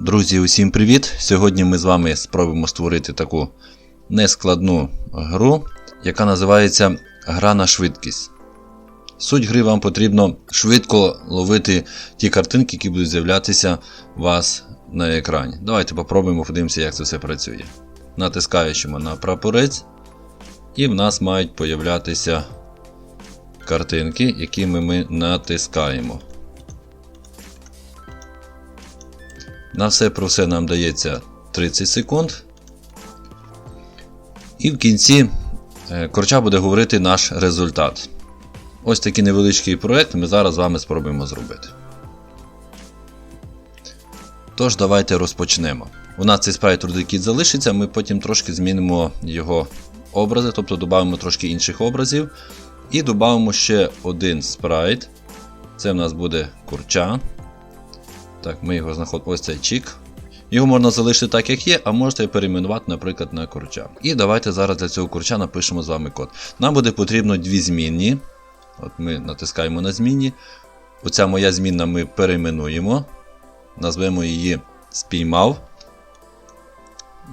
Друзі, усім привіт! Сьогодні ми з вами спробуємо створити таку нескладну гру, яка називається Гра на швидкість. Суть гри вам потрібно швидко ловити ті картинки, які будуть з'являтися у вас на екрані. Давайте попробуємо подивимося, як це все працює. Натискаємо на прапорець, і в нас мають появлятися картинки, якими ми натискаємо. На все про все нам дається 30 секунд. І в кінці е, корча буде говорити наш результат. Ось такий невеличкий проект ми зараз з вами спробуємо зробити. Тож, давайте розпочнемо. У нас цей спрайт Рудикіт залишиться, ми потім трошки змінимо його образи, тобто додамо трошки інших образів. І додамо ще один спрайт. Це в нас буде курча. Так, ми його знаходимо. Ось цей чік. Його можна залишити так, як є, а можете перейменувати, наприклад, на курча. І давайте зараз для цього курча напишемо з вами код. Нам буде потрібно дві змінні. От Ми натискаємо на змінні. Оця моя змінна ми перейменуємо. Назвемо її спіймав.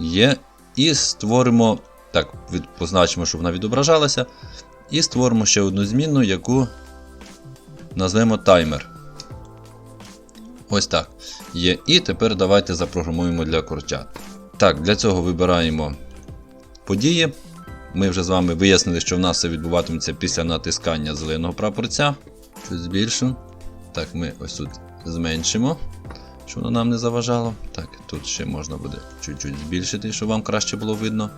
Є. І створимо. Так, позначимо, щоб вона відображалася. І створимо ще одну змінну, яку назвемо таймер. Ось так. Є. І тепер давайте запрограмуємо для курчат. Так, для цього вибираємо події. Ми вже з вами вияснили, що в нас все відбуватиметься після натискання зеленого прапорця. Щось збільшу. Так, ми ось тут зменшимо, щоб воно нам не заважало. Так, тут ще можна буде чуть-чуть збільшити, щоб вам краще було видно.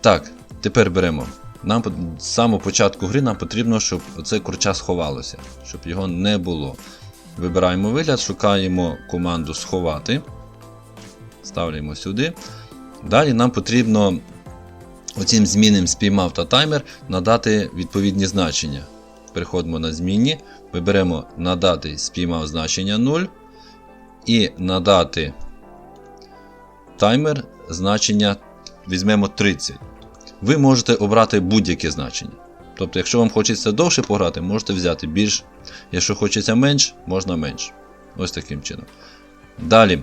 Так, тепер беремо. Нам з самого початку гри нам потрібно, щоб оце курча сховалося, щоб його не було. Вибираємо вигляд, шукаємо команду сховати. Ставляємо сюди. Далі нам потрібно оцім змінним спіймав та таймер надати відповідні значення. Переходимо на змінні, виберемо надати спіймав значення 0 і надати таймер значення візьмемо 30. Ви можете обрати будь-яке значення. Тобто, якщо вам хочеться довше пограти, можете взяти більш. Якщо хочеться менш, можна менш. Ось таким чином. Далі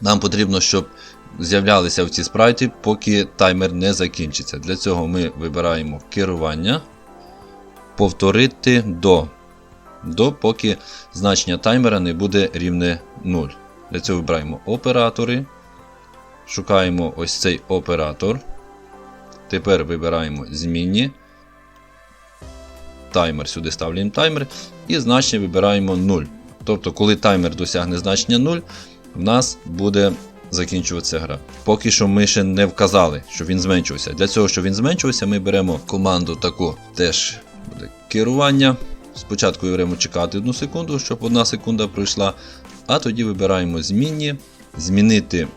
нам потрібно, щоб з'являлися в ці спрайти, поки таймер не закінчиться. Для цього ми вибираємо керування, повторити до, до поки значення таймера не буде рівне 0. Для цього вибираємо оператори. Шукаємо ось цей оператор. Тепер вибираємо змінні таймер. Сюди ставляємо таймер і значення вибираємо 0. Тобто, коли таймер досягне значення 0, в нас буде закінчуватися гра. Поки що ми ще не вказали, що він зменшився. Для цього, щоб він зменшився, ми беремо команду таку теж буде керування. Спочатку беремо чекати 1 секунду, щоб 1 секунда пройшла. А тоді вибираємо змінні, змінити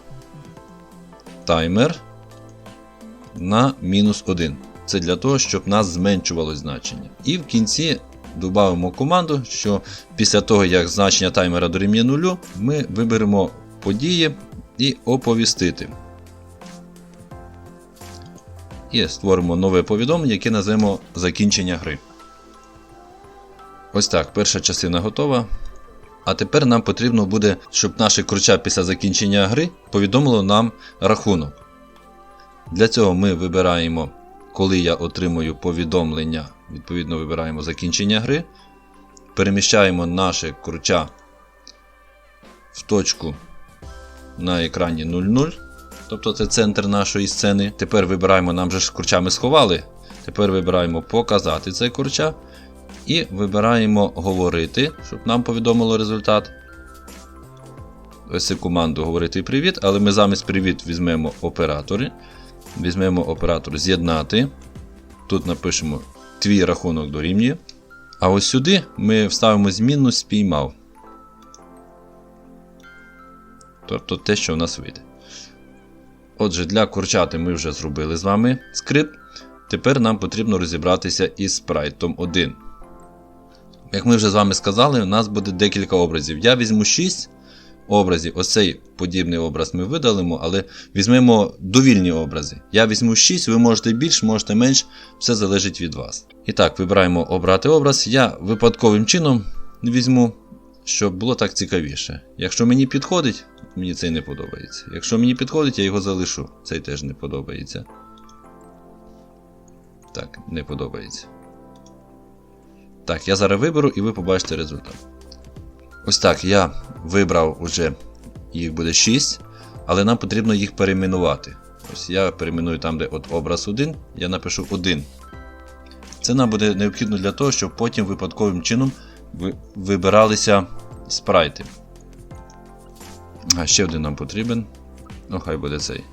таймер на мінус 1. Це для того, щоб нас зменшувалось значення. І в кінці додамо команду, що після того, як значення таймера дорівнює 0, ми виберемо події і оповістити. І створимо нове повідомлення, яке назвемо закінчення гри. Ось так, перша частина готова. А тепер нам потрібно буде, щоб наше круча після закінчення гри повідомило нам рахунок. Для цього ми вибираємо коли я отримую повідомлення, відповідно вибираємо закінчення гри. Переміщаємо наше круча в точку на екрані 00. Тобто це центр нашої сцени. Тепер вибираємо, нам же ж курча ми сховали. Тепер вибираємо показати цей курча. І вибираємо говорити, щоб нам повідомило результат. Ось цю команду говорити привіт, але ми замість привіт візьмемо оператори. Візьмемо оператор з'єднати. Тут напишемо твій рахунок дорівнює. А ось сюди ми вставимо змінну спіймав. Тобто те, що у нас вийде. Отже, для курчати ми вже зробили з вами скрипт. Тепер нам потрібно розібратися із спрайтом 1. Як ми вже з вами сказали, у нас буде декілька образів. Я візьму 6 образів. Оцей подібний образ ми видалимо, але візьмемо довільні образи. Я візьму 6, ви можете більш, можете менш, все залежить від вас. І так, вибираємо обрати образ. Я випадковим чином візьму щоб було так цікавіше. Якщо мені підходить, мені цей не подобається. Якщо мені підходить, я його залишу. Цей теж не подобається. Так, не подобається. Так, я зараз виберу і ви побачите результат. Ось так, я вибрав уже, їх буде 6, але нам потрібно їх перейменувати. Ось я перейменую там, де от образ 1, я напишу 1. Це нам буде необхідно для того, щоб потім випадковим чином ви- вибиралися спрайти. А ще один нам потрібен. Ну, хай буде цей.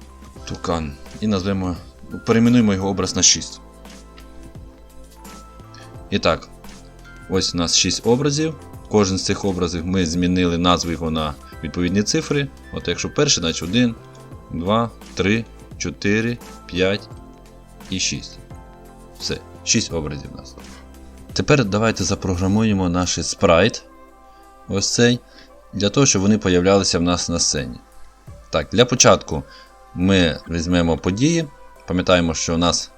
Тукан. І назвемо. Перейменуємо його образ на 6. І так, ось у нас 6 образів. Кожен з цих образів ми змінили назву його на відповідні цифри. От якщо перший, значить 1, 2, 3, 4, 5 і 6. Все, 6 образів у нас. Тепер давайте запрограмуємо наш спрайт. Ось цей. Для того, щоб вони появлялися в нас на сцені. Так, для початку ми візьмемо події. Пам'ятаємо, що у нас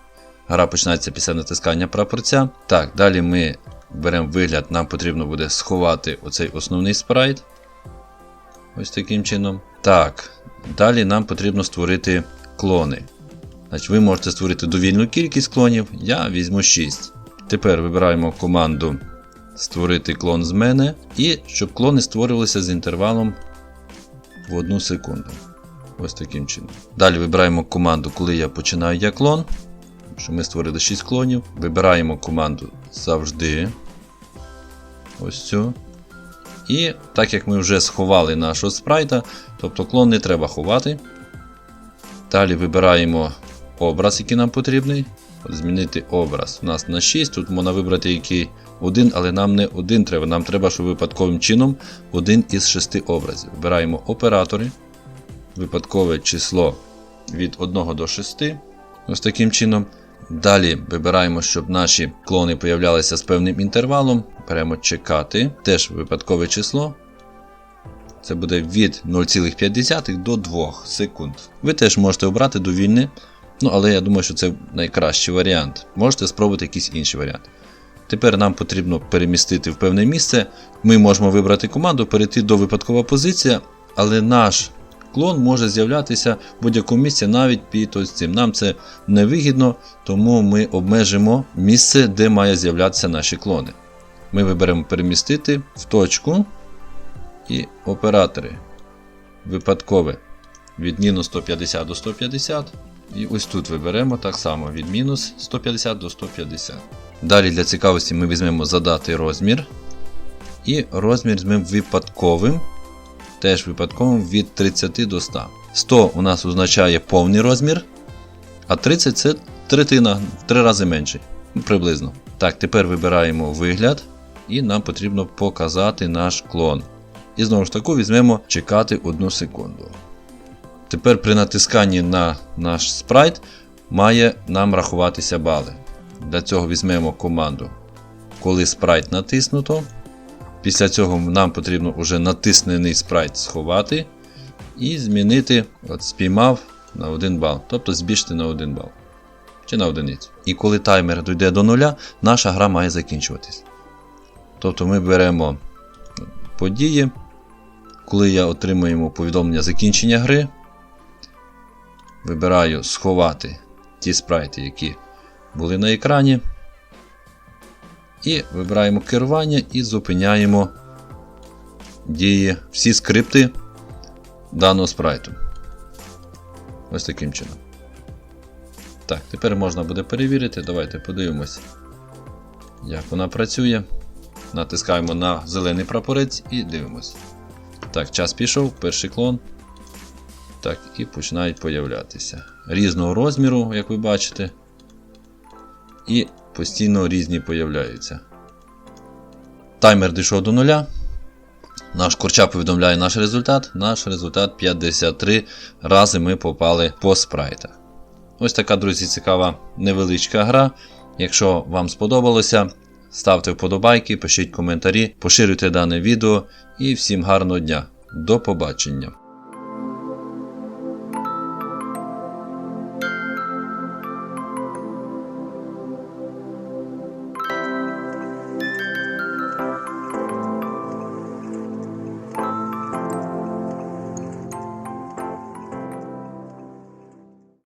гра починається після натискання прапорця. Так, далі ми беремо вигляд, нам потрібно буде сховати оцей основний спрайт. Ось таким чином. Так, далі нам потрібно створити клони. Значить, ви можете створити довільну кількість клонів, я візьму 6. Тепер вибираємо команду Створити клон з мене. І щоб клони створювалися з інтервалом в 1 секунду. Ось таким чином. Далі вибираємо команду, коли я починаю я клон. Що ми створили 6 клонів. Вибираємо команду завжди. Ось цю. І так як ми вже сховали нашого спрайта, тобто клон не треба ховати. Далі вибираємо образ, який нам потрібний. От Змінити образ. У нас на 6. Тут можна вибрати який один, але нам не один треба. Нам треба, щоб випадковим чином один із шести образів. Вибираємо оператори. Випадкове число від 1 до 6. Ось таким чином. Далі вибираємо, щоб наші клони появлялися з певним інтервалом. Беремо чекати. Теж випадкове число. Це буде від 0,5 до 2 секунд. Ви теж можете обрати довільне. Ну, але я думаю, що це найкращий варіант. Можете спробувати якийсь інший варіант. Тепер нам потрібно перемістити в певне місце. Ми можемо вибрати команду, перейти до випадкова позиція, але наш клон може з'являтися в будь-якому місці навіть під цим. Нам це невигідно, тому ми обмежимо місце, де має з'являтися наші клони. Ми виберемо перемістити в точку і оператори. Випадкове від мінус 150 до 150. І ось тут виберемо так само від мінус 150 до 150. Далі для цікавості ми візьмемо задати розмір. І розмір візьмемо випадковим. Теж випадковим від 30 до 100. 100 у нас означає повний розмір. А 30 це третина, в три рази менший. Ну, Приблизно. Так, тепер вибираємо вигляд. І нам потрібно показати наш клон. І знову ж таки візьмемо чекати 1 секунду. Тепер при натисканні на наш спрайт має нам рахуватися бали. Для цього візьмемо команду, коли спрайт натиснуто. Після цього нам потрібно вже натиснений спрайт сховати і змінити, от спіймав на 1 бал, тобто збільшити на 1 бал. Чи на одиницю. І коли таймер дійде до нуля, наша гра має закінчуватись. Тобто ми беремо події, коли я отримуємо повідомлення закінчення гри. Вибираю сховати ті спрайти, які були на екрані. І вибираємо керування і зупиняємо дії всі скрипти даного спрайту. Ось таким чином. Так, тепер можна буде перевірити. Давайте подивимось, як вона працює. Натискаємо на зелений прапорець і дивимось. Так, час пішов, перший клон. Так, і починають появлятися. Різного розміру, як ви бачите. І постійно різні появляються. Таймер дійшов до нуля. Наш курча повідомляє наш результат. Наш результат 53 рази ми попали по спрайтах. Ось така, друзі, цікава невеличка гра. Якщо вам сподобалося, ставте вподобайки, пишіть коментарі, поширюйте дане відео і всім гарного дня. До побачення!